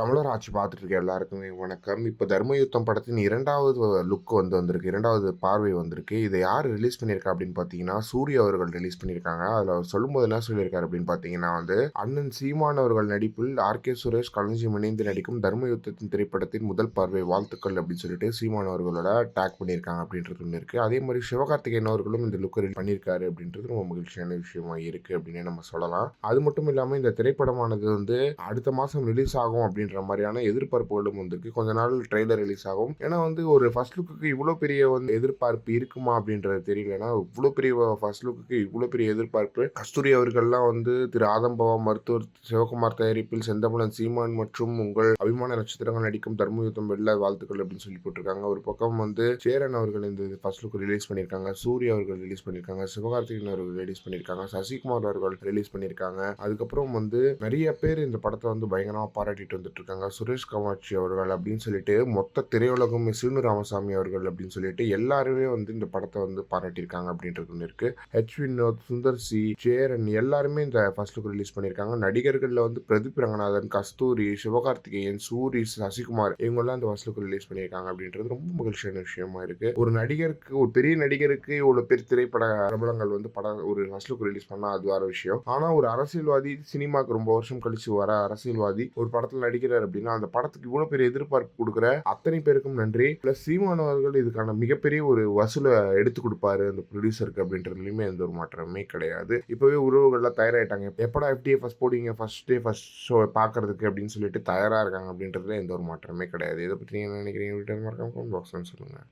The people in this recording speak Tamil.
தமிழர் ஆட்சி பார்த்துட்டு இருக்க எல்லாருக்குமே வணக்கம். இப்போ தர்மயுத்தம் படத்தின் இரண்டாவது லுக் வந்து வந்திருக்கு இரண்டாவது பார்வை வந்திருக்கு. இதை யார் ரிலீஸ் பண்ணியிருக்கா அப்படின்னு பார்த்தீங்கன்னா சூரிய அவர்கள் ரிலீஸ் பண்ணியிருக்காங்க. அதில் அவர் சொல்லும்போது என்ன சொல்லியிருக்காரு அப்படின்னு பார்த்தீங்கன்னா வந்து அண்ணன் சீமான் அவர்கள் நடிப்பில் ஆர். கே. சுரேஷ் கலஞ்சி இணைந்து நடிக்கும் தர்மயுத்தத்தின் திரைப்படத்தின் முதல் பார்வை வாழ்த்துக்கள் அப்படின்னு சொல்லிட்டு சீமான் அவர்களோட டேக் பண்ணியிருக்காங்க அப்படின்றது ஒன்று இருக்குது அதே மாதிரி சிவகார்த்திகேயன் அவர்களும் இந்த லுக் பண்ணியிருக்காரு அப்படின்றது ரொம்ப மகிழ்ச்சியான விஷயமா இருக்குது அப்படின்னு நம்ம சொல்லலாம். அது மட்டும் இல்லாமல் இந்த திரைப்படமானது வந்து அடுத்த மாதம் ரிலீஸ் ஆகும் அப்படின்னு அப்படின்ற மாதிரியான எதிர்பார்ப்புகளும் வந்திருக்கு. கொஞ்ச நாள் ட்ரெய்லர் ரிலீஸ் ஆகும். ஏன்னா வந்து ஒரு ஃபர்ஸ்ட் லுக்கு இவ்வளோ பெரிய வந்து எதிர்பார்ப்பு இருக்குமா அப்படின்றது தெரியல. ஏன்னா இவ்வளோ பெரிய ஃபர்ஸ்ட் லுக்கு இவ்வளோ பெரிய எதிர்பார்ப்பு. கஸ்தூரி அவர்கள்லாம் வந்து திரு ஆதம்பவா மருத்துவர் சிவகுமார் தயாரிப்பில் செந்தமலன் சீமான் மற்றும் உங்கள் அபிமான நட்சத்திரங்கள் நடிக்கும் தர்மயுத்தம் வெள்ள வாழ்த்துக்கள் அப்படின்னு சொல்லி போட்டிருக்காங்க. ஒரு பக்கம் வந்து சேரன் அவர்கள் இந்த ஃபர்ஸ்ட் லுக் ரிலீஸ் பண்ணியிருக்காங்க. சூர்யா அவர்கள் ரிலீஸ் பண்ணியிருக்காங்க. சிவகார்த்திகேயன் அவர்கள் ரிலீஸ் பண்ணியிருக்காங்க. சசிகுமார் அவர்கள் ரிலீஸ் பண்ணியிருக்காங்க. அதுக்கப்புறம் வந்து நிறைய பேர் இந்த படத்தை வந்து பயங்கரமாக பாராட்டிட்டு வந்துட்டு இருக்காங்க சுரேஷ் கமாட்சி அவர்கள் அப்படின்னு சொல்லிட்டு மொத்த திரையுலகம் சீனு ராமசாமி அவர்கள் அப்படின்னு சொல்லிட்டு எல்லாருமே வந்து இந்த படத்தை வந்து பாராட்டியிருக்காங்க அப்படின்றது ஒன்று இருக்கு. ஹெச் வினோத் சுந்தர் சி சேரன் எல்லாருமே இந்த ஃபர்ஸ்ட் லுக் ரிலீஸ் பண்ணியிருக்காங்க. நடிகர்களில் வந்து பிரதீப் ரங்கநாதன் கஸ்தூரி சிவகார்த்திகேயன் சூரி சசிகுமார் இவங்கெல்லாம் இந்த ஃபர்ஸ்ட் லுக் ரிலீஸ் பண்ணியிருக்காங்க அப்படின்றது ரொம்ப மகிழ்ச்சியான விஷயமா இருக்கு. ஒரு நடிகருக்கு ஒரு பெரிய நடிகருக்கு இவ்வளோ பெரிய திரைப்பட பிரபலங்கள் வந்து படம் ஒரு ஃபர்ஸ்ட் லுக் ரிலீஸ் பண்ணால் அது வேற விஷயம். ஆனால் ஒரு அரசியல்வாதி சினிமாக்கு ரொம்ப வருஷம் கழிச்சு வர அரசியல்வாதி ஒரு படத்தில் நடிக்கிற நடிக்கிறார் அப்படின்னா அந்த படத்துக்கு இவ்வளோ பெரிய எதிர்பார்ப்பு கொடுக்குற அத்தனை பேருக்கும் நன்றி. பிளஸ் சீமானவர்கள் இதுக்கான மிகப்பெரிய ஒரு வசூலை எடுத்து கொடுப்பாரு அந்த ப்ரொடியூசருக்கு அப்படின்றதுலையுமே எந்த ஒரு மாற்றமே கிடையாது. இப்போவே உறவுகள்லாம் தயாராகிட்டாங்க எப்படா எஃப்டிஏ ஃபர்ஸ்ட் போடுவீங்க? ஃபர்ஸ்ட் டே ஃபர்ஸ்ட் ஷோ பார்க்குறதுக்கு அப்படின்னு சொல்லிட்டு தயாராக இருக்காங்க அப்படின்றதுல எந்த ஒரு மாற்றமே கிடையாது. இதை பற்றி நீங்கள் நினைக்கிறீங்க? மறக்காம பாக்ஸ் சொல்லுங்கள்